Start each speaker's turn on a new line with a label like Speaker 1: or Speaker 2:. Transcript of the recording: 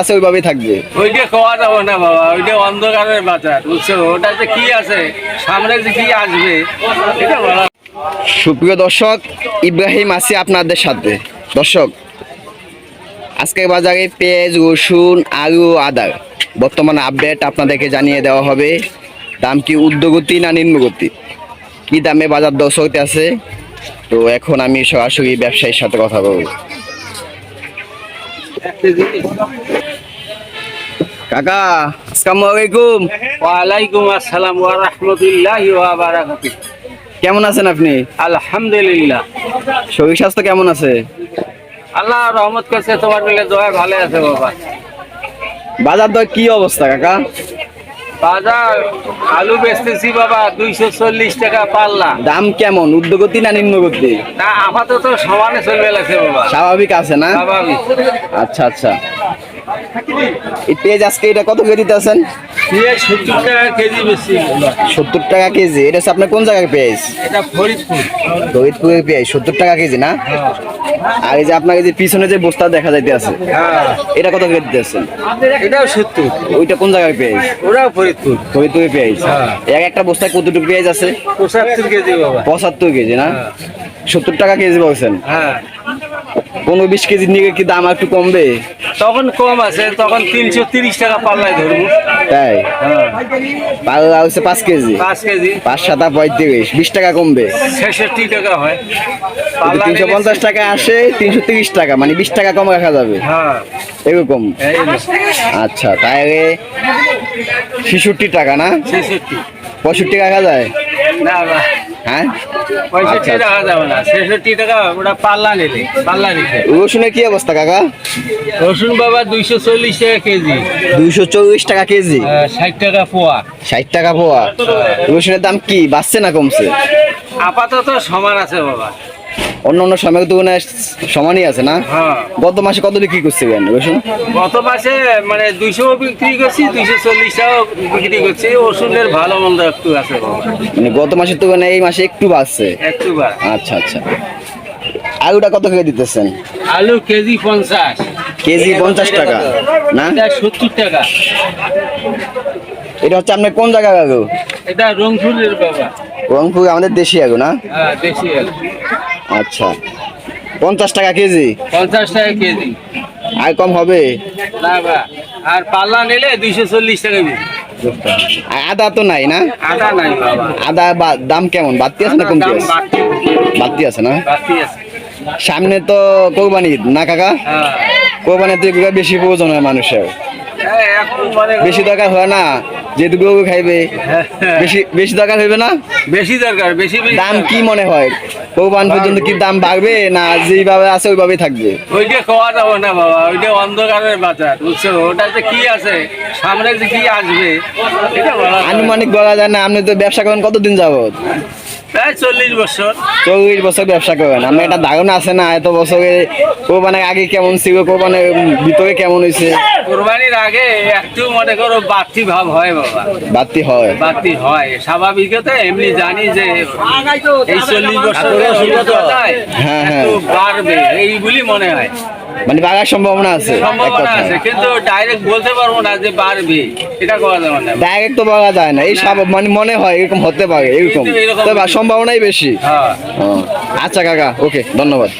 Speaker 1: আছে ওইভাবেই থাকবে।
Speaker 2: ওইটা খাওয়া যাবে না বাবা ওইটা অন্ধকারের বাজার বুঝছ? ওটাতে কি আছে সামনে যে কি আসবে এটা বলা
Speaker 1: সুপ্রিয় দর্শক ইব্রাহিম আছি আপনাদের সাথে। দর্শক আজকে বাজারে পেঁয়াজ রসুন আলু আদার। বর্তমানে আপডেট আপনাদেরকে জানিয়ে দেওয়া হবে দাম কি ঊর্ধ্বগতি না নিম্নগতি? কি দামে বাজার দর চলতে আছে? তো এখন আমি সরাসরি ব্যবসায়ীর সাথে কথা বলব। কাকা আসসালামু আলাইকুম
Speaker 2: ওয়ালাইকুম আসসালাম ওয়া রাহমাতুল্লাহি ওয়া বারাকাতুহু।
Speaker 1: কেমন আছেন আপনি?
Speaker 2: আলহামদুলিল্লাহ।
Speaker 1: শরীর স্বাস্থ্য কেমন আছে?
Speaker 2: আল্লাহ রহমত করছে তোমার মিলে দোয়া ভালো আছে বাবা।
Speaker 1: বাজার দর কি অবস্থা কাকা?
Speaker 2: বাজার আলু বেচতেছি বাবা দুইশো চল্লিশ টাকা পাল্লা।
Speaker 1: দাম কেমন? উদ্যোগতি না নিম্নগতি?
Speaker 2: না আপাতত সমানে চলবে লাগছে বাবা।
Speaker 1: স্বাভাবিক আছে না?
Speaker 2: স্বাভাবিক।
Speaker 1: আচ্ছা আচ্ছা। এই পেঁয়াজ আজকে এটা কত করে দিতে আছেন
Speaker 2: সত্তর টাকা কেজি
Speaker 1: এটা হচ্ছে আপনার কোন জায়গায় পেঁয়াজ?
Speaker 2: এটা ফরিদপুর।
Speaker 1: দরিদপুরের পেঁয়াজ সত্তর টাকা কেজি না? আর এই যে আপনার এই যে পিছনে যে বস্তা দেখা যাইতে আছে
Speaker 2: হ্যাঁ।
Speaker 1: এটা কত করে দিতে আছেন
Speaker 2: এটাও সত্তর।
Speaker 1: ওইটা কোন জায়গায় পেঁয়াজ?
Speaker 2: ওরাও ফরিদপুর।
Speaker 1: দরিদপুরের পেঁয়াজ।
Speaker 2: হ্যাঁ।
Speaker 1: এক একটা বস্তায় কতটুকু পেঁয়াজ আছে?
Speaker 2: পঁচাত্তর কেজি বাবা।
Speaker 1: পঁচাত্তর কেজি না? সত্তর টাকা কেজি বলছেন।
Speaker 2: হ্যাঁ।
Speaker 1: পনেরো বিশ কেজি নিয়ে কি দাম একটু কমবে?
Speaker 2: তখন কম আছে তখন তিনশো তিরিশ টাকা পাল্লায় ধরবো।
Speaker 1: তাই?
Speaker 2: হ্যাঁ।
Speaker 1: পাল্লা হচ্ছে পাঁচ কেজি।
Speaker 2: পাঁচ কেজি।
Speaker 1: পাঁচ সাতা পঁয়ত্রিশ বিশ টাকা কমবে।
Speaker 2: ছেষট্টি টাকা হয়।
Speaker 1: তিনশো পঞ্চাশ টাকা আসে তিনশো তিরিশ টাকা মানে বিশ টাকা কম রাখা যাবে।
Speaker 2: হ্যাঁ।
Speaker 1: এরকম? আচ্ছা তাহলে ছেষট্টি টাকা না?
Speaker 2: ছেষট্টি।
Speaker 1: পঁয়ষট্টি রাখা যায়?
Speaker 2: না না।
Speaker 1: হ্যাঁ?
Speaker 2: পঁয়ষট্টি
Speaker 1: আচ্ছা।
Speaker 2: টাকা যাবে না। ছেষট্টি টাকা ওটা পাল্লা নিলে পাল্লা
Speaker 1: রসুনের কি অবস্থা কাকা?
Speaker 2: রসুন বাবা দুইশো চল্লিশ টাকা কেজি।
Speaker 1: দুইশো চল্লিশ টাকা কেজি?
Speaker 2: ষাট টাকা পোয়া।
Speaker 1: ষাট টাকা পোয়া। রসুনের দাম কি বাড়ছে না কমছে?
Speaker 2: আপাতত সমান আছে বাবা।
Speaker 1: অন্য অন্য সময়ের তুলনায় সমানই আছে না?
Speaker 2: হ্যাঁ।
Speaker 1: গত মাসে কত বিক্রি করছিলেন রসুন
Speaker 2: গত মাসে মানে দুইশো বিক্রি করছি দুইশো চল্লিশ বিক্রি করছি। ওষুধের ভালো মন্দ একটু আছে।
Speaker 1: মানে গত মাসের তুলনায় এই মাসে একটু বাড়ছে।
Speaker 2: একটু
Speaker 1: আচ্ছা আচ্ছা। আলুটা কত করে দিতেছেন?
Speaker 2: আলু কেজি পঞ্চাশ।
Speaker 1: কেজি পঞ্চাশ টাকা না?
Speaker 2: সত্তর টাকা।
Speaker 1: এটা হচ্ছে আপনার কোন জায়গার আলু
Speaker 2: এটা রংপুরের বাবা।
Speaker 1: রংপুর আমাদের দেশি আলু না?
Speaker 2: হ্যাঁ দেশি আলু
Speaker 1: আচ্ছা। পঞ্চাশ টাকা কেজি?
Speaker 2: পঞ্চাশ টাকা কেজি।
Speaker 1: আর কম হবে?
Speaker 2: না আর পাল্লা নিলে দুইশো চল্লিশ টাকা
Speaker 1: আদা তো নাই না?
Speaker 2: আদা নাই বাবা।
Speaker 1: আদা বা- দাম কেমন? বাড়তি আছে না কমতি আছে?
Speaker 2: বাড়তি।
Speaker 1: আছে না? সামনে তো কোরবানি না কাকা?
Speaker 2: হ্যাঁ।
Speaker 1: কোরবানিতে এগুলো বেশি প্রয়োজন হয় মানুষের।
Speaker 2: হ্যাঁ,
Speaker 1: বেশি দরকার হয় না? যেটুকু খাইবে। বেশি বেশি দরকার হইবে না?
Speaker 2: বেশি দরকার বেশি
Speaker 1: দাম কি মনে হয়? কোরবান পর্যন্ত কি দাম বাড়বে না যেইভাবে আছে ওইভাবেই থাকবে?
Speaker 2: ওইটা খাওয়া যাবে না বাবা ওইটা অন্ধকারের বাজার বুঝছ? ওটাতে কি আছে সামনে যে কি আসবে যাবে।
Speaker 1: আনুমানিক বলা যায় না আপনি তো ব্যবসা করেন কতদিন যাবত
Speaker 2: প্রায় চল্লিশ বছর।
Speaker 1: চল্লিশ বছর ব্যবসা করেন আপনার একটা ধারণা আছে না এত বছরে কোরবানের আগে কেমন ছিল কোরবানের ভিতরে কেমন হয়েছে?
Speaker 2: কোরবানির আগে একটু মনে করো বাড়তি ভাব হয় বাবা।
Speaker 1: বাড়তি হয়।
Speaker 2: বাড়তি হয় স্বাভাবিকতে এমনি জানি যে এই চল্লিশ বছর
Speaker 1: হ্যাঁ, হ্যাঁ।
Speaker 2: বাড়বে এইগুলি মনে হয়।
Speaker 1: মানে বাড়ার সম্ভাবনা আছে
Speaker 2: সম্ভাবনা আছে কিন্তু ডাইরেক্ট বলতে পারব না যে বাড়বে। এটা করা যাবে না।
Speaker 1: ডাইরেক্ট তো বলা যায় না এই সব মানে মনে হয় এরকম হতে পারে এরকম। তবে সম্ভাবনাই বেশি।
Speaker 2: হ্যাঁ।
Speaker 1: আচ্ছা কাকা ওকে ধন্যবাদ।